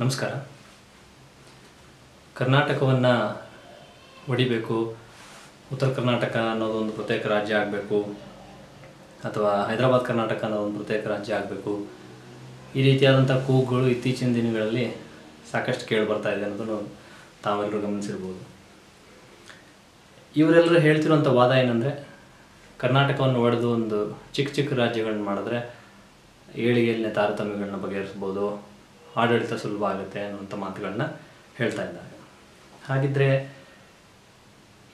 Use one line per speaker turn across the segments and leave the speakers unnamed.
ನಮಸ್ಕಾರ. ಕರ್ನಾಟಕವನ್ನು ಹೊಡಿಬೇಕು ಉತ್ತರ ಕರ್ನಾಟಕ ಅನ್ನೋದೊಂದು ಪ್ರತ್ಯೇಕ ರಾಜ್ಯ ಆಗಬೇಕು, ಅಥವಾ ಹೈದರಾಬಾದ್ ಕರ್ನಾಟಕ ಅನ್ನೋದೊಂದು ಪ್ರತ್ಯೇಕ ರಾಜ್ಯ ಆಗಬೇಕು, ಈ ರೀತಿಯಾದಂಥ ಕೂಗುಗಳು ಇತ್ತೀಚಿನ ದಿನಗಳಲ್ಲಿ ಸಾಕಷ್ಟು ಕೇಳಿ ಬರ್ತಾ ಇದೆ ಅನ್ನೋದನ್ನು ತಾವೆಲ್ಲರೂ ಗಮನಿಸಿರ್ಬೋದು. ಇವರೆಲ್ಲರೂ ಹೇಳ್ತಿರುವಂಥ ವಾದ ಏನಂದರೆ, ಕರ್ನಾಟಕವನ್ನು ಒಡೆದು ಒಂದು ಚಿಕ್ಕ ಚಿಕ್ಕ ರಾಜ್ಯಗಳನ್ನ ಮಾಡಿದ್ರೆ ಏಳಿಗೆಯಲ್ಲಿನ ತಾರತಮ್ಯಗಳನ್ನ ಬಗೆಹರಿಸ್ಬೋದು ಆಡಳಿತ ಸುಲಭ ಆಗುತ್ತೆ ಅನ್ನುವಂಥ ಮಾತುಗಳನ್ನ ಹೇಳ್ತಾ ಇದ್ದಾರೆ. ಹಾಗಿದ್ರೆ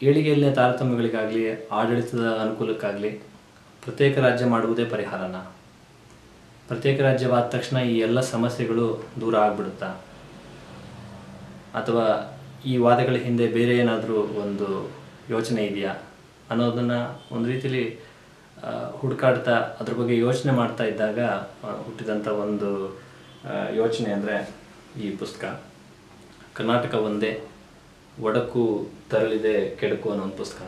ಏಳಿಗೆಯಲ್ಲೇ ತಾರತಮ್ಯಗಳಿಗಾಗಲಿ, ಆಡಳಿತದ ಅನುಕೂಲಕ್ಕಾಗಲಿ ಪ್ರತ್ಯೇಕ ರಾಜ್ಯ ಮಾಡುವುದೇ ಪರಿಹಾರನ? ಪ್ರತ್ಯೇಕ ರಾಜ್ಯವಾದ ತಕ್ಷಣ ಈ ಎಲ್ಲ ಸಮಸ್ಯೆಗಳು ದೂರ ಆಗ್ಬಿಡುತ್ತಾ? ಅಥವಾ ಈ ವಾದಗಳ ಹಿಂದೆ ಬೇರೆ ಏನಾದರೂ ಒಂದು ಯೋಚನೆ ಇದೆಯಾ? ಅನ್ನೋದನ್ನು ಒಂದು ರೀತಿಯಲ್ಲಿ ಹುಡುಕಾಡ್ತಾ, ಅದ್ರ ಬಗ್ಗೆ ಯೋಚನೆ ಮಾಡ್ತಾ ಇದ್ದಾಗ ಹುಟ್ಟಿದಂಥ ಒಂದು ಯೋಚನೆ ಅಂದರೆ ಈ ಪುಸ್ತಕ. ಕರ್ನಾಟಕ ಒಂದೇ ಒಡಕು ತರಲಿದೆ ಕೆಡಕು ಅನ್ನೋ ಒಂದು ಪುಸ್ತಕ.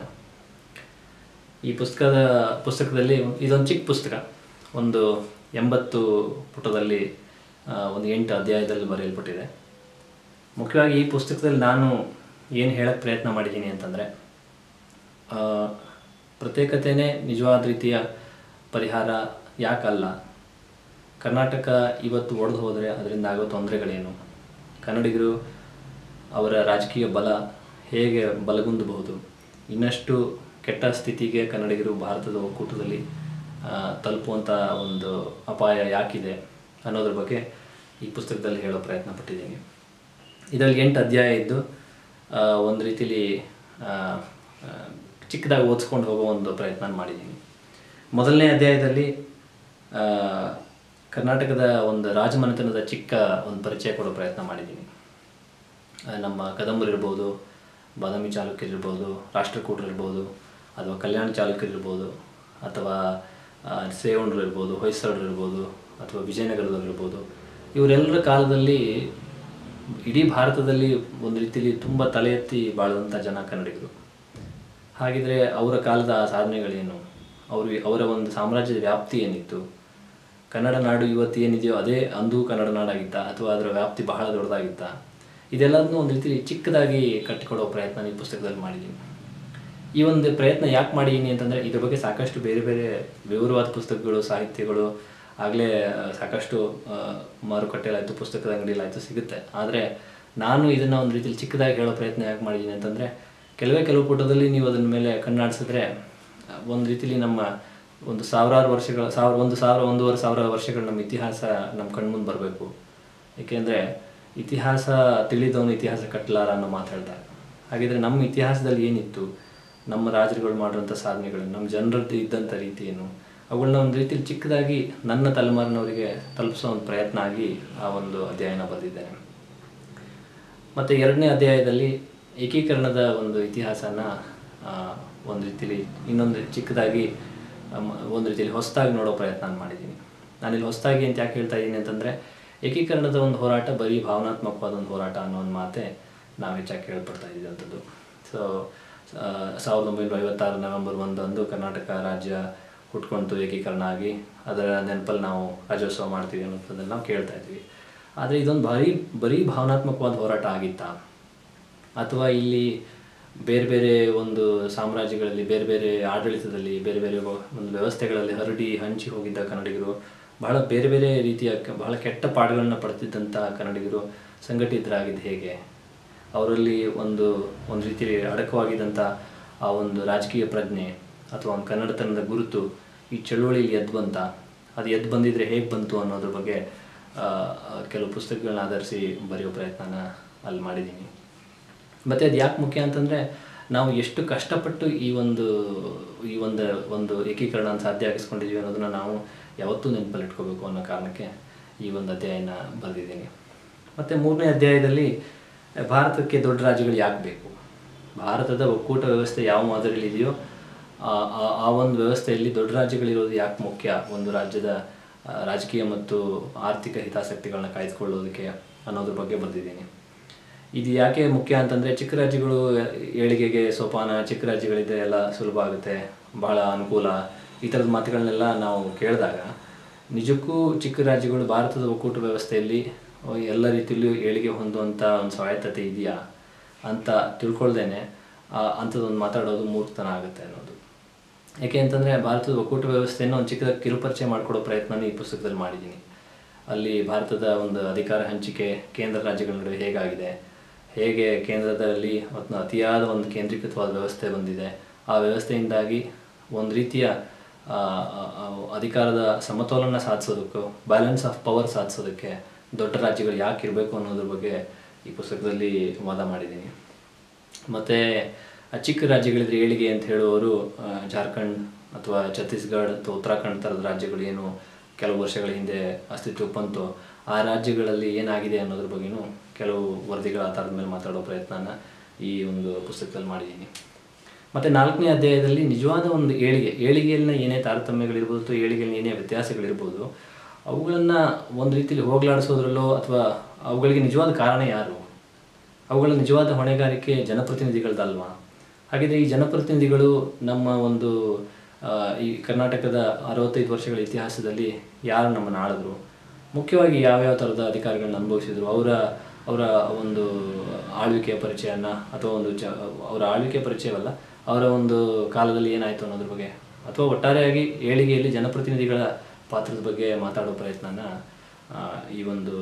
ಈ ಪುಸ್ತಕದ, ಪುಸ್ತಕದಲ್ಲಿ ಇದೊಂದು ಚಿಕ್ಕ ಪುಸ್ತಕ. ಒಂದು ಎಂಬತ್ತು ಪುಟದಲ್ಲಿ ಒಂದು ಎಂಟು ಅಧ್ಯಾಯದಲ್ಲಿ ಬರೆಯಲ್ಪಟ್ಟಿದೆ. ಮುಖ್ಯವಾಗಿ ಈ ಪುಸ್ತಕದಲ್ಲಿ ನಾನು ಏನು ಹೇಳಕ್ಕೆ ಪ್ರಯತ್ನ ಮಾಡಿದ್ದೀನಿ ಅಂತಂದರೆ ಪ್ರತ್ಯೇಕತೆಯೇ ನಿಜವಾದ ರೀತಿಯ ಪರಿಹಾರ ಯಾಕಲ್ಲ? ಕರ್ನಾಟಕ ಇವತ್ತು ಒಡೆದು ಹೋದರೆ ಅದರಿಂದ ಆಗೋ ತೊಂದರೆಗಳೇನು? ಕನ್ನಡಿಗರು ಅವರ ರಾಜಕೀಯ ಬಲ ಹೇಗೆ ಬಲಗುಂದಬಹುದು? ಇನ್ನಷ್ಟು ಕೆಟ್ಟ ಸ್ಥಿತಿಗೆ ಕನ್ನಡಿಗರು ಭಾರತದ ಒಕ್ಕೂಟದಲ್ಲಿ ತಲುಪುವಂಥ ಒಂದು ಅಪಾಯ ಯಾಕಿದೆ ಅನ್ನೋದ್ರ ಬಗ್ಗೆ ಈ ಪುಸ್ತಕದಲ್ಲಿ ಹೇಳೋ ಪ್ರಯತ್ನ ಪಟ್ಟಿದ್ದೀನಿ. ಇದರಲ್ಲಿ ಎಂಟು ಅಧ್ಯಾಯ ಇದ್ದು ಒಂದು ಆ, ಚಿಕ್ಕದಾಗಿ ಓದಿಸ್ಕೊಂಡು ಹೋಗೋ ಒಂದು ಪ್ರಯತ್ನ ಮಾಡಿದ್ದೀನಿ. ಮೊದಲನೇ ಅಧ್ಯಾಯದಲ್ಲಿ ಕರ್ನಾಟಕದ ಒಂದು ರಾಜಮನೆತನದ ಚಿಕ್ಕ ಒಂದು ಪರಿಚಯ ಕೊಡೋ ಪ್ರಯತ್ನ ಮಾಡಿದ್ದೀನಿ ನಮ್ಮ ಕದಂಬರು ಇರ್ಬೋದು, ಬಾದಾಮಿ ಚಾಲುಕ್ಯರಿರ್ಬೋದು ರಾಷ್ಟ್ರಕೂಟರಿರ್ಬೋದು ಅಥವಾ ಕಲ್ಯಾಣ ಚಾಲುಕ್ಯರಿರ್ಬೋದು ಅಥವಾ ಸೇವಣರು ಇರ್ಬೋದು, ಹೊಯ್ಸಳರು ಇರ್ಬೋದು, ಅಥವಾ ವಿಜಯನಗರದವ್ರು ಇರ್ಬೋದು. ಇವರೆಲ್ಲರ ಕಾಲದಲ್ಲಿ ಇಡೀ ಭಾರತದಲ್ಲಿ ಒಂದು ರೀತಿಯಲ್ಲಿ ತುಂಬ ತಲೆ ಎತ್ತಿ ಬಾಳುವಂಥ ಜನ ಕನ್ನಡಿಗರು. ಹಾಗಿದ್ರೆ ಅವರ ಕಾಲದ ಸಾಧನೆಗಳೇನು? ಅವರು ಅವರ ಒಂದು ಸಾಮ್ರಾಜ್ಯದ ವ್ಯಾಪ್ತಿ ಏನಿತ್ತು? ಕನ್ನಡ ನಾಡು ಇವತ್ತು ಏನಿದೆಯೋ ಅದೇ ಅಂದು ಕನ್ನಡ ನಾಡಾಗಿತ್ತ, ಅಥವಾ ಅದರ ವ್ಯಾಪ್ತಿ ಬಹಳ ದೊಡ್ಡದಾಗಿತ್ತ. ಇದೆಲ್ಲದನ್ನೂ ಒಂದು ರೀತಿ ಚಿಕ್ಕದಾಗಿ ಕಟ್ಟಿಕೊಡೋ ಪ್ರಯತ್ನ ಈ ಪುಸ್ತಕದಲ್ಲಿ ಮಾಡಿದ್ದೀನಿ ಈ ಒಂದು ಪ್ರಯತ್ನ ಯಾಕೆ ಮಾಡಿದ್ದೀನಿ ಅಂತಂದರೆ ಇದ್ರ ಬಗ್ಗೆ ಸಾಕಷ್ಟು ಬೇರೆ ಬೇರೆ ವಿವರವಾದ ಪುಸ್ತಕಗಳು, ಸಾಹಿತ್ಯಗಳು, ಆಗಲೇ ಸಾಕಷ್ಟು ಮಾರುಕಟ್ಟೆಲಾಯಿತು ಪುಸ್ತಕದ ಅಂಗಡಿಯಲ್ಲಾಯಿತು ಸಿಗುತ್ತೆ. ಆದರೆ ನಾನು ಇದನ್ನು ಒಂದು ರೀತಿಯಲ್ಲಿ ಚಿಕ್ಕದಾಗಿ ಹೇಳೋ ಪ್ರಯತ್ನ ಯಾಕೆ ಮಾಡಿದ್ದೀನಿ ಅಂತಂದರೆ, ಕೆಲವೇ ಕೆಲವು ಪುಟದಲ್ಲಿ ನೀವು ಅದನ್ನ ಮೇಲೆ ಕಣ್ಣಾಡಿಸಿದ್ರೆ ಒಂದು ರೀತಿಲಿ ನಮ್ಮ ಒಂದು ಸಾವಿರಾರು ವರ್ಷಗಳ, ಸಾವಿರ, ಒಂದು ಸಾವಿರ, ಒಂದೂವರೆ ಸಾವಿರ ವರ್ಷಗಳ ನಮ್ಮ ಇತಿಹಾಸ ನಮ್ಮ ಕಣ್ಮುಂದೆ ಬರಬೇಕು. ಏಕೆಂದರೆ ಇತಿಹಾಸ ತಿಳಿದವನು ಇತಿಹಾಸ ಕಟ್ಟಲಾರ ಅನ್ನೋ ಮಾತು ಹೇಳ್ತಾರೆ. ಹಾಗಿದ್ರೆ ನಮ್ಮ ಇತಿಹಾಸದಲ್ಲಿ ಏನಿತ್ತು? ನಮ್ಮ ರಾಜರುಗಳು ಮಾಡಿರೋಂಥ ಸಾಧನೆಗಳು ನಮ್ಮ ಜನರದ್ದು ಇದ್ದಂಥ ರೀತಿ ಏನು ಅವುಗಳನ್ನ ಒಂದು ರೀತಿಯಲ್ಲಿ ಚಿಕ್ಕದಾಗಿ ನನ್ನ ತಲೆಮಾರಿನವರಿಗೆ ತಲುಪಿಸೋ ಒಂದು ಪ್ರಯತ್ನ ಆಗಿ ಆ ಒಂದು ಅಧ್ಯಯನ ಬರೆದಿದ್ದೇನೆ ಮತ್ತು ಎರಡನೇ ಅಧ್ಯಾಯದಲ್ಲಿ ಏಕೀಕರಣದ ಒಂದು ಇತಿಹಾಸನ ಒಂದು ರೀತಿಯಲ್ಲಿ ಇನ್ನೊಂದು ಚಿಕ್ಕದಾಗಿ ಒಂದು ರೀತಿಯಲ್ಲಿ ಹೊಸದಾಗಿ ನೋಡೋ ಪ್ರಯತ್ನ ಮಾಡಿದ್ದೀನಿ. ನಾನಿಲ್ಲಿ ಹೊಸದಾಗಿ ಅಂತ ಯಾಕೆ ಹೇಳ್ತಾ ಇದ್ದೀನಿ ಅಂತಂದರೆ, ಏಕೀಕರಣದ ಒಂದು ಹೋರಾಟ ಬರೀ ಭಾವನಾತ್ಮಕವಾದ ಒಂದು ಹೋರಾಟ ಅನ್ನೋ ಒಂದು ಮಾತೆ ನಾವು ಹೆಚ್ಚಾಗಿ ಕೇಳ್ಪಡ್ತಾ ಇದ್ದಂಥದ್ದು ಸೊ ಸಾವಿರದ ಒಂಬೈನೂರ ಐವತ್ತಾರು ನವೆಂಬರ್ ಒಂದಂದು ಕರ್ನಾಟಕ ರಾಜ್ಯ ಹುಟ್ಕೊಂತು ಏಕೀಕರಣ ಆಗಿ, ಅದರ ನೆನಪಲ್ಲಿ ನಾವು ರಾಜ್ಯೋತ್ಸವ ಮಾಡ್ತೀವಿ ಅನ್ನೋದನ್ನು ನಾವು ಕೇಳ್ತಾ ಇದ್ವಿ ಆದರೆ ಇದೊಂದು ಭಾರಿ, ಬರೀ ಭಾವನಾತ್ಮಕವಾದ ಹೋರಾಟ ಆಗಿತ್ತಾ? ಅಥವಾ ಇಲ್ಲಿ ಬೇರೆ ಬೇರೆ ಒಂದು ಸಾಮ್ರಾಜ್ಯಗಳಲ್ಲಿ, ಬೇರೆ ಬೇರೆ ಆಡಳಿತದಲ್ಲಿ, ಬೇರೆ ಬೇರೆ ಒಂದು ವ್ಯವಸ್ಥೆಗಳಲ್ಲಿ ಹರಡಿ ಹಂಚಿ ಹೋಗಿದ್ದ ಕನ್ನಡಿಗರು, ಬಹಳ ಬೇರೆ ಬೇರೆ ರೀತಿಯ ಬಹಳ ಕೆಟ್ಟ ಪಾಠಗಳನ್ನ ಪಡೆದಿದ್ದಂಥ ಕನ್ನಡಿಗರು ಸಂಘಟಿತರಾಗಿದ್ದು ಹೇಗೆ? ಅವರಲ್ಲಿ ಒಂದು ಒಂದು ರೀತಿಯಲ್ಲಿ ಅಡಕವಾಗಿದ್ದಂಥ ಆ ಒಂದು ರಾಜಕೀಯ ಪ್ರಜ್ಞೆ ಅಥವಾ ಒಂದು ಕನ್ನಡತನದ ಗುರುತು ಈ ಚಳುವಳಿಯಲ್ಲಿ ಎದ್ದು ಬಂತ? ಅದು ಎದ್ದು ಬಂದಿದ್ರೆ ಹೇಗೆ ಬಂತು ಅನ್ನೋದ್ರ ಬಗ್ಗೆ ಕೆಲವು ಪುಸ್ತಕಗಳನ್ನ ಆಧರಿಸಿ ಬರೆಯೋ ಪ್ರಯತ್ನನ ಅಲ್ಲಿ ಮಾಡಿದ್ದೀನಿ ಮತ್ತು ಅದು ಯಾಕೆ ಮುಖ್ಯ ಅಂತಂದರೆ ನಾವು ಎಷ್ಟು ಕಷ್ಟಪಟ್ಟು ಈ ಒಂದು ಈ ಒಂದು ಒಂದು ಏಕೀಕರಣ ಸಾಧ್ಯ ಆಗಿಸ್ಕೊಂಡಿದ್ದೀವಿ ಅನ್ನೋದನ್ನು ನಾವು ಯಾವತ್ತೂ ನೆನಪಲ್ಲಿ ಇಟ್ಕೋಬೇಕು ಅನ್ನೋ ಕಾರಣಕ್ಕೆ ಈ ಒಂದು ಅಧ್ಯಾಯನ ಬರೆದಿದ್ದೀನಿ. ಮತ್ತು ಮೂರನೇ ಅಧ್ಯಾಯದಲ್ಲಿ, ಭಾರತಕ್ಕೆ ದೊಡ್ಡ ರಾಜ್ಯಗಳು ಯಾಕೆ ಬೇಕು? ಭಾರತದ ಒಕ್ಕೂಟ ವ್ಯವಸ್ಥೆ ಯಾವ ಮಾದರಿಯಲ್ಲಿ ಇದೆಯೋ ಆ- ಆ- ಆ ಒಂದು ವ್ಯವಸ್ಥೆಯಲ್ಲಿ ದೊಡ್ಡ ರಾಜ್ಯಗಳಿರೋದು ಯಾಕೆ ಮುಖ್ಯ? ಒಂದು ರಾಜ್ಯದ ರಾಜಕೀಯ ಮತ್ತು ಆರ್ಥಿಕ ಹಿತಾಸಕ್ತಿಗಳನ್ನ ಕಾಯ್ದುಕೊಳ್ಳೋದಕ್ಕೆ ಅನ್ನೋದ್ರ ಬಗ್ಗೆ ಬರೆದಿದ್ದೀನಿ. ಇದು ಯಾಕೆ ಮುಖ್ಯ ಅಂತಂದರೆ ಚಿಕ್ಕ ರಾಜ್ಯಗಳು ಏಳಿಗೆಗೆ ಸೋಪಾನ, ಚಿಕ್ಕ ರಾಜ್ಯಗಳಿದ್ರೆ ಎಲ್ಲ ಸುಲಭ ಆಗುತ್ತೆ, ಬಹಳ ಅನುಕೂಲ. ಈ ಥರದ ಮಾತುಗಳನ್ನೆಲ್ಲ ನಾವು ಕೇಳಿದಾಗ ನಿಜಕ್ಕೂ ಚಿಕ್ಕ ರಾಜ್ಯಗಳು ಭಾರತದ ಒಕ್ಕೂಟ ವ್ಯವಸ್ಥೆಯಲ್ಲಿ ಎಲ್ಲ ರೀತಿಯಲ್ಲೂ ಏಳಿಗೆ ಹೊಂದುವಂಥ ಒಂದು ಸ್ವಾಯತ್ತತೆ ಇದೆಯಾ ಅಂತ ತಿಳ್ಕೊಳ್ದೇನೆ ಅಂಥದ್ದೊಂದು ಮಾತಾಡೋದು ಮೂರ್ಖತನ ಆಗುತ್ತೆ ಅನ್ನೋದು. ಯಾಕೆ ಅಂತಂದರೆ ಭಾರತದ ಒಕ್ಕೂಟ ವ್ಯವಸ್ಥೆಯನ್ನು ಒಂದು ಚಿಕ್ಕದ ಕಿರುಪರಿಚಯ ಮಾಡಿಕೊಡೋ ಪ್ರಯತ್ನನ ಈ ಪುಸ್ತಕದಲ್ಲಿ ಮಾಡಿದ್ದೀನಿ. ಅಲ್ಲಿ ಭಾರತದ ಒಂದು ಅಧಿಕಾರ ಹಂಚಿಕೆ, ಕೇಂದ್ರ ರಾಜ್ಯಗಳ ನಡುವೆ ಹೇಗಾಗಿದೆ ಹೇಗೆ ಕೇಂದ್ರದಲ್ಲಿ ಮತ್ತು ಅತಿಯಾದ ಒಂದು ಕೇಂದ್ರೀಕೃತವಾದ ವ್ಯವಸ್ಥೆ ಬಂದಿದೆ, ಆ ವ್ಯವಸ್ಥೆಯಿಂದಾಗಿ ಒಂದು ರೀತಿಯ ಅಧಿಕಾರದ ಸಮತೋಲನ ಸಾಧಿಸೋದಕ್ಕೂ ಬ್ಯಾಲೆನ್ಸ್ ಆಫ್ ಪವರ್ ಸಾಧಿಸೋದಕ್ಕೆ ದೊಡ್ಡ ರಾಜ್ಯಗಳು ಯಾಕೆ ಇರಬೇಕು ಅನ್ನೋದ್ರ ಬಗ್ಗೆ ಈ ಪುಸ್ತಕದಲ್ಲಿ ವಾದ ಮಾಡಿದ್ದೀನಿ. ಮತ್ತು ಚಿಕ್ಕ ರಾಜ್ಯಗಳಿದ್ರೆ ಏಳಿಗೆ ಅಂತ ಹೇಳುವವರು ಜಾರ್ಖಂಡ್ ಅಥವಾ ಛತ್ತೀಸ್ಗಢ ಅಥವಾ ಉತ್ತರಾಖಂಡ್ ಥರದ ರಾಜ್ಯಗಳು ಏನು ಕೆಲವು ವರ್ಷಗಳ ಹಿಂದೆ ಅಸ್ತಿತ್ವ ಬಂತು, ಆ ರಾಜ್ಯಗಳಲ್ಲಿ ಏನಾಗಿದೆ ಅನ್ನೋದ್ರ ಬಗ್ಗೆನೂ ಕೆಲವು ವರದಿಗಳ ಆಧಾರದ ಮೇಲೆ ಮಾತಾಡೋ ಪ್ರಯತ್ನನ ಈ ಒಂದು ಪುಸ್ತಕದಲ್ಲಿ ಮಾಡಿದ್ದೀನಿ. ಮತ್ತು ನಾಲ್ಕನೇ ಅಧ್ಯಾಯದಲ್ಲಿ ನಿಜವಾದ ಒಂದು ಏಳಿಗೆ, ಏಳಿಗೆಯಲ್ಲಿನ ಏನೇ ತಾರತಮ್ಯಗಳಿರ್ಬೋದು ಅಥವಾ ಏಳಿಗೆಯಲ್ಲಿ ಏನೇ ವ್ಯತ್ಯಾಸಗಳಿರ್ಬೋದು, ಅವುಗಳನ್ನು ಒಂದು ರೀತಿಯಲ್ಲಿ ಹೋಗಲಾಡಿಸೋದ್ರಲ್ಲೋ ಅಥವಾ ಅವುಗಳಿಗೆ ನಿಜವಾದ ಕಾರಣ ಯಾರು? ಅವುಗಳ ನಿಜವಾದ ಹೊಣೆಗಾರಿಕೆ ಜನಪ್ರತಿನಿಧಿಗಳದಲ್ವಾ? ಹಾಗಿದ್ರೆ ಈ ಜನಪ್ರತಿನಿಧಿಗಳು ನಮ್ಮ ಒಂದು ಈ ಕರ್ನಾಟಕದ ಅರವತ್ತೈದು ವರ್ಷಗಳ ಇತಿಹಾಸದಲ್ಲಿ ಯಾರು ನಮ್ಮನ್ನು ಆಳಿದ್ರು ಮುಖ್ಯವಾಗಿ ಯಾವ್ಯಾವ ಥರದ ಅಧಿಕಾರಿಗಳನ್ನ ಅನುಭವಿಸಿದ್ರು? ಅವರ ಅವರ ಒಂದು ಆಳ್ವಿಕೆಯ ಪರಿಚಯನ ಅಥವಾ ಒಂದು ಚ ಅವರ ಆಳ್ವಿಕೆ ಪರಿಚಯವಲ್ಲ, ಅವರ ಒಂದು ಕಾಲದಲ್ಲಿ ಏನಾಯಿತು ಅನ್ನೋದ್ರ ಬಗ್ಗೆ ಅಥವಾ ಒಟ್ಟಾರೆಯಾಗಿ ಏಳಿಗೆಯಲ್ಲಿ ಜನಪ್ರತಿನಿಧಿಗಳ ಪಾತ್ರದ ಬಗ್ಗೆ ಮಾತಾಡೋ ಪ್ರಯತ್ನನ ಈ ಒಂದು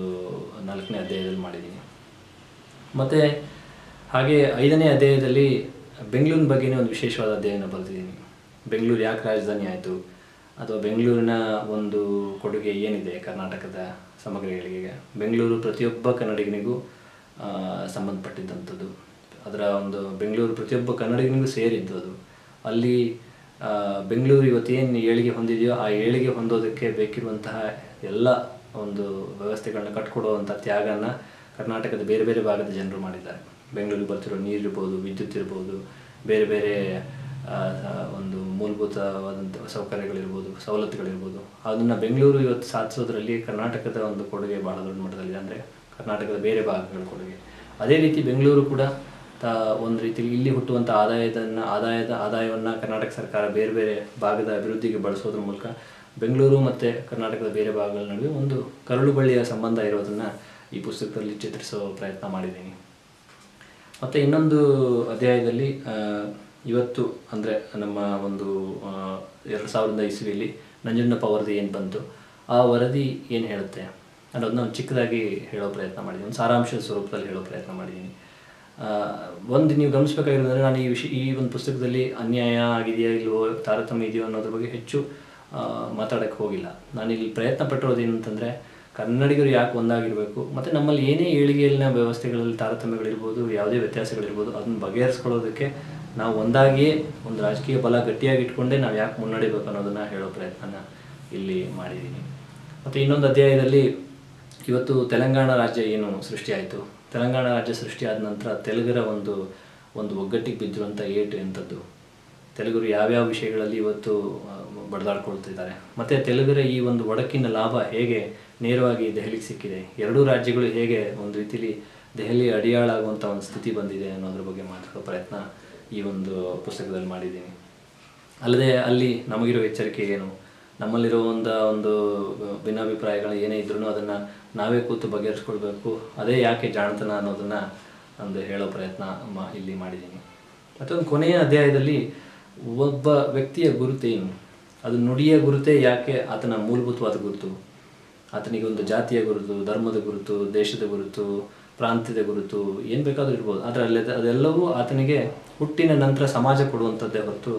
ನಾಲ್ಕನೇ ಅಧ್ಯಾಯದಲ್ಲಿ ಮಾಡಿದ್ದೀನಿ. ಮತ್ತು ಹಾಗೆ ಐದನೇ ಅಧ್ಯಾಯದಲ್ಲಿ ಬೆಂಗಳೂರಿನ ಬಗ್ಗೆನೇ ಒಂದು ವಿಶೇಷವಾದ ಅಧ್ಯಯನ ಬರೆದಿದ್ದೀನಿ. ಬೆಂಗಳೂರು ಯಾಕೆ ರಾಜಧಾನಿ ಆಯಿತು? ಅಥವಾ ಬೆಂಗಳೂರಿನ ಒಂದು ಕೊಡುಗೆ ಏನಿದೆ ಕರ್ನಾಟಕದ? ಸಮಗ್ರ ಏಳಿಗೆಗೆ. ಬೆಂಗಳೂರು ಪ್ರತಿಯೊಬ್ಬ ಕನ್ನಡಿಗನಿಗೂ ಸಂಬಂಧಪಟ್ಟಿದ್ದಂಥದ್ದು. ಅದರ ಒಂದು ಬೆಂಗಳೂರು ಪ್ರತಿಯೊಬ್ಬ ಕನ್ನಡಿಗನಿಗೂ ಸೇರಿದ್ದು ಅದು. ಅಲ್ಲಿ ಬೆಂಗಳೂರು ಇವತ್ತೇನು ಏಳಿಗೆ ಹೊಂದಿದೆಯೋ ಆ ಏಳಿಗೆ ಹೊಂದೋದಕ್ಕೆ ಬೇಕಿರುವಂತಹ ಎಲ್ಲ ಒಂದು ವ್ಯವಸ್ಥೆಗಳನ್ನ ಕಟ್ಕೊಡುವಂಥ ತ್ಯಾಗನ ಕರ್ನಾಟಕದ ಬೇರೆ ಬೇರೆ ಭಾಗದ ಜನರು ಮಾಡಿದ್ದಾರೆ. ಬೆಂಗಳೂರಿಗೆ ಬರ್ತಿರೋ ನೀರಿರ್ಬೋದು, ವಿದ್ಯುತ್ ಇರ್ಬೋದು, ಬೇರೆ ಬೇರೆ ಒಂದು ಮೂಲಭೂತವಾದಂಥ ಸೌಕರ್ಯಗಳಿರ್ಬೋದು, ಸವಲತ್ತುಗಳಿರ್ಬೋದು. ಅದನ್ನು ಬೆಂಗಳೂರು ಇವತ್ತು ಸಾಧಿಸೋದ್ರಲ್ಲಿ ಕರ್ನಾಟಕದ ಒಂದು ಕೊಡುಗೆ ಭಾಳ ದೊಡ್ಡ ಮಟ್ಟದಲ್ಲಿ ಅಂದರೆ ಕರ್ನಾಟಕದ ಬೇರೆ ಭಾಗಗಳ ಕೊಡುಗೆ. ಅದೇ ರೀತಿ ಬೆಂಗಳೂರು ಕೂಡ ತ, ಒಂದು ರೀತಿಯಲ್ಲಿ ಇಲ್ಲಿ ಹುಟ್ಟುವಂಥ ಆದಾಯದನ್ನು, ಆದಾಯದ, ಆದಾಯವನ್ನು ಕರ್ನಾಟಕ ಸರ್ಕಾರ ಬೇರೆ ಬೇರೆ ಭಾಗದ ಅಭಿವೃದ್ಧಿಗೆ ಬಳಸೋದ್ರ ಮೂಲಕ ಬೆಂಗಳೂರು ಮತ್ತು ಕರ್ನಾಟಕದ ಬೇರೆ ಭಾಗಗಳ ನಡುವೆ ಒಂದು ಕರಳು ಬಳ್ಳಿಯ ಸಂಬಂಧ ಇರೋದನ್ನು ಈ ಪುಸ್ತಕದಲ್ಲಿ ಚಿತ್ರಿಸೋ ಪ್ರಯತ್ನ ಮಾಡಿದ್ದೀನಿ. ಮತ್ತು ಇನ್ನೊಂದು ಅಧ್ಯಾಯದಲ್ಲಿ ಇವತ್ತು ಅಂದರೆ ನಮ್ಮ ಒಂದು ಎರಡು ಸಾವಿರದ ಇಸ್ವಿಯಲ್ಲಿ ನಂಜುಂಡಪ್ಪ ವರದಿ ಏನು ಬಂತು, ಆ ವರದಿ ಏನು ಹೇಳುತ್ತೆ? ಅನ್ನೋದನ್ನ ಒಂದು ಚಿಕ್ಕದಾಗಿ ಹೇಳೋ ಪ್ರಯತ್ನ ಮಾಡಿದ್ದೀನಿ ಒಂದು ಸಾರಾಂಶದ ಸ್ವರೂಪದಲ್ಲಿ ಹೇಳೋ ಪ್ರಯತ್ನ ಮಾಡಿದ್ದೀನಿ ಒಂದು ನೀವು ಗಮನಿಸಬೇಕಾಗಿರೋದ್ರೆ ನಾನು ಈ ವಿಷಯ ಈ ಒಂದು ಪುಸ್ತಕದಲ್ಲಿ ಅನ್ಯಾಯ ಆಗಿದೆಯಾ ಇಲ್ವೋ, ತಾರತಮ್ಯ ಇದೆಯೋ ಅನ್ನೋದ್ರ ಬಗ್ಗೆ ಹೆಚ್ಚು ಮಾತಾಡೋಕ್ಕೆ ಹೋಗಿಲ್ಲ. ನಾನು ಇಲ್ಲಿ ಪ್ರಯತ್ನ ಪಟ್ಟಿರೋದು ಏನಂತಂದರೆ, ಕನ್ನಡಿಗರು ಯಾಕೆ ಒಂದಾಗಿರಬೇಕು, ಮತ್ತು ನಮ್ಮಲ್ಲಿ ಏನೇ ಏಳಿಗೆಯಲ್ಲಿನ ವ್ಯವಸ್ಥೆಗಳಲ್ಲಿ ತಾರತಮ್ಯಗಳಿರ್ಬೋದು, ಯಾವುದೇ ವ್ಯತ್ಯಾಸಗಳಿರ್ಬೋದು, ಅದನ್ನು ಬಗೆಹರಿಸ್ಕೊಳ್ಳೋದಕ್ಕೆ ನಾವು ಒಂದಾಗಿ ಒಂದು ರಾಜಕೀಯ ಬಲ ಗಟ್ಟಿಯಾಗಿ ಇಟ್ಕೊಂಡೇ ನಾವು ಯಾಕೆ ಮುನ್ನಡಿಬೇಕು ಅನ್ನೋದನ್ನು ಹೇಳೋ ಪ್ರಯತ್ನ ಇಲ್ಲಿ ಮಾಡಿದ್ದೀನಿ. ಮತ್ತು ಇನ್ನೊಂದು ಅಧ್ಯಾಯದಲ್ಲಿ ಇವತ್ತು ತೆಲಂಗಾಣ ರಾಜ್ಯ ಏನು ಸೃಷ್ಟಿಯಾಯಿತು? ತೆಲಂಗಾಣ ರಾಜ್ಯ ಸೃಷ್ಟಿಯಾದ ನಂತರ ತೆಲುಗರ ಒಂದು ಒಂದು ಒಗ್ಗಟ್ಟಿಗೆ ಬಿದ್ದಿರುವಂಥ ಏಟು ಎಂಥದ್ದು? ತೆಲುಗರು ಯಾವ್ಯಾವ ವಿಷಯಗಳಲ್ಲಿ ಇವತ್ತು ಬಡದಾಡ್ಕೊಳ್ತಿದ್ದಾರೆ? ಮತ್ತು ತೆಲುಗರ ಈ ಒಂದು ಒಡಕಿನ ಲಾಭ ಹೇಗೆ ನೇರವಾಗಿ ದೆಹಲಿಗೆ ಸಿಕ್ಕಿದೆ? ಎರಡೂ ರಾಜ್ಯಗಳು ಹೇಗೆ ಒಂದು ರೀತಿಲಿ ದೆಹಲಿ ಅಡಿಯಾಳಾಗುವಂಥ ಒಂದು ಸ್ಥಿತಿ ಬಂದಿದೆ ಅನ್ನೋದ್ರ ಬಗ್ಗೆ ಮಾತಾಡೋ ಪ್ರಯತ್ನ ಈ ಒಂದು ಪುಸ್ತಕದಲ್ಲಿ ಮಾಡಿದ್ದೀನಿ. ಅಲ್ಲದೆ ಅಲ್ಲಿ ನಮಗಿರೋ ಎಚ್ಚರಿಕೆ ಏನು? ನಮ್ಮಲ್ಲಿರೋ ಒಂದು ಒಂದು ಭಿನ್ನಾಭಿಪ್ರಾಯಗಳು ಏನೇ ಇದ್ರೂ ಅದನ್ನು ನಾವೇ ಕೂತು ಬಗೆಹರಿಸ್ಕೊಳ್ಬೇಕು. ಅದೇ ಯಾಕೆ ಜಾಣತನ ಅನ್ನೋದನ್ನು ಒಂದು ಹೇಳೋ ಪ್ರಯತ್ನ ಇಲ್ಲಿ ಮಾಡಿದ್ದೀನಿ. ಮತ್ತೊಂದು ಕೊನೆಯ ಅಧ್ಯಾಯದಲ್ಲಿ ಒಬ್ಬ ವ್ಯಕ್ತಿಯ ಗುರುತೇನು ಅದು ನುಡಿಯ ಗುರುತೇ ಯಾಕೆ ಆತನ ಮೂಲಭೂತವಾದ ಗುರುತು? ಆತನಿಗೆ ಒಂದು ಜಾತಿಯ ಗುರುತು, ಧರ್ಮದ ಗುರುತು, ದೇಶದ ಗುರುತು ಪ್ರಾಂತ್ಯದ ಗುರುತು, ಏನು ಬೇಕಾದರೂ ಇರ್ಬೋದು. ಆದರೆ ಅಲ್ಲಿ ಅದೆಲ್ಲವೂ ಆತನಿಗೆ ಹುಟ್ಟಿನ ನಂತರ ಸಮಾಜ ಕೊಡುವಂಥದ್ದೇ ಹೊರತು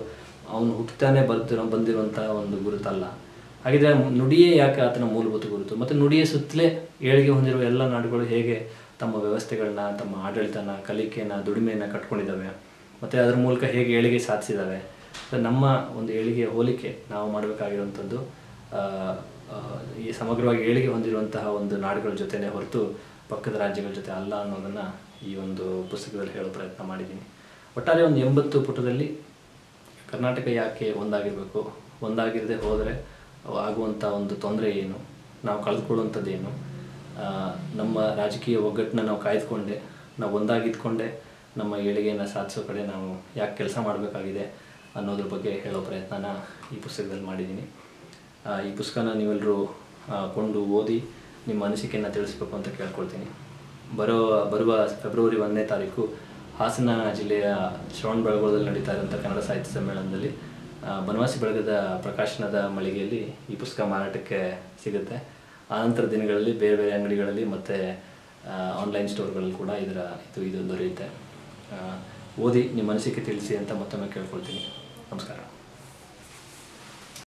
ಅವನು ಹುಟ್ಟುತ್ತಾನೆ ಬರ್ತಿರೋ ಬಂದಿರುವಂಥ ಒಂದು ಗುರುತಲ್ಲ. ಹಾಗಿದ್ರೆ ನುಡಿಯೇ ಯಾಕೆ ಆತನ ಮೂಲಭೂತ ಗುರುತು? ಮತ್ತು ನುಡಿಯ ಸುತ್ತಲೇ ಏಳಿಗೆ ಹೊಂದಿರುವ ಎಲ್ಲ ನಾಡುಗಳು ಹೇಗೆ ತಮ್ಮ ವ್ಯವಸ್ಥೆಗಳನ್ನ, ತಮ್ಮ ಆಡಳಿತನ ಕಲಿಕೆಯನ್ನು ದುಡಿಮೆಯನ್ನು ಕಟ್ಕೊಂಡಿದ್ದಾವೆ? ಮತ್ತು ಅದರ ಮೂಲಕ ಹೇಗೆ ಏಳಿಗೆ ಸಾಧಿಸಿದ್ದಾವೆ? ನಮ್ಮ ಒಂದು ಏಳಿಗೆಯ ಹೋಲಿಕೆ ನಾವು ಮಾಡಬೇಕಾಗಿರುವಂಥದ್ದು ಈ ಸಮಗ್ರವಾಗಿ ಏಳಿಗೆ ಹೊಂದಿರುವಂತಹ ಒಂದು ನಾಡುಗಳ ಜೊತೆನೇ ಹೊರತು ಪಕ್ಕದ ರಾಜ್ಯಗಳ ಜೊತೆ ಅಲ್ಲ ಅನ್ನೋದನ್ನು ಈ ಒಂದು ಪುಸ್ತಕದಲ್ಲಿ ಹೇಳೋ ಪ್ರಯತ್ನ ಮಾಡಿದ್ದೀನಿ. ಒಟ್ಟಾರೆ ಒಂದು ಎಂಬತ್ತು ಪುಟದಲ್ಲಿ ಕರ್ನಾಟಕ ಯಾಕೆ ಒಂದಾಗಿರಬೇಕು? ಒಂದಾಗಿರದೆ ಹೋದರೆ ಆಗುವಂಥ ಒಂದು ತೊಂದರೆ ಏನು? ನಾವು ಕಳೆದುಕೊಳ್ಳುವಂಥದ್ದೇನು ನಮ್ಮ ರಾಜಕೀಯ ಒಗ್ಗಟ್ಟನ್ನ ನಾವು ಕಾಯ್ದುಕೊಂಡೆ, ನಾವು ಒಂದಾಗಿದ್ಕೊಂಡೆ, ನಮ್ಮ ಏಳಿಗೆಯನ್ನು ಸಾಧಿಸೋ ಕಡೆ ನಾವು ಯಾಕೆ ಕೆಲಸ ಮಾಡಬೇಕಾಗಿದೆ ಅನ್ನೋದ್ರ ಬಗ್ಗೆ ಹೇಳೋ ಪ್ರಯತ್ನನ ಈ ಪುಸ್ತಕದಲ್ಲಿ ಮಾಡಿದ್ದೀನಿ. ಈ ಪುಸ್ತಕನ ನೀವೆಲ್ಲರೂ ಕೊಂಡು ಓದಿ ನಿಮ್ಮ ಅನಿಸಿಕೆಯನ್ನು ತಿಳಿಸ್ಬೇಕು ಅಂತ ಕೇಳ್ಕೊಳ್ತೀನಿ. ಬರೋ, ಬರುವ ಫೆಬ್ರವರಿ ಒಂದನೇ ತಾರೀಕು ಹಾಸನ ಜಿಲ್ಲೆಯ ಶ್ರವಣ ಬೆಳಗೊಳದಲ್ಲಿ ನಡೀತಾ ಇರುವಂಥ ಕನ್ನಡ ಸಾಹಿತ್ಯ ಸಮ್ಮೇಳನದಲ್ಲಿ ಬನವಾಸಿ ಬೆಳಗದ ಪ್ರಕಾಶನದ ಮಳಿಗೆಯಲ್ಲಿ ಈ ಪುಸ್ತಕ ಮಾರಾಟಕ್ಕೆ ಸಿಗುತ್ತೆ. ಆನಂತರ ದಿನಗಳಲ್ಲಿ ಬೇರೆ ಬೇರೆ ಅಂಗಡಿಗಳಲ್ಲಿ ಮತ್ತು ಆನ್ಲೈನ್ ಸ್ಟೋರ್ಗಳಲ್ಲಿ ಕೂಡ ಇದರ, ಇದು ಇದು ದೊರೆಯುತ್ತೆ. ಓದಿ ನಿಮ್ಮ ಅನಿಸಿಕೆ ತಿಳಿಸಿ ಅಂತ ಮತ್ತೊಮ್ಮೆ ಕೇಳ್ಕೊಳ್ತೀನಿ. ನಮಸ್ಕಾರ.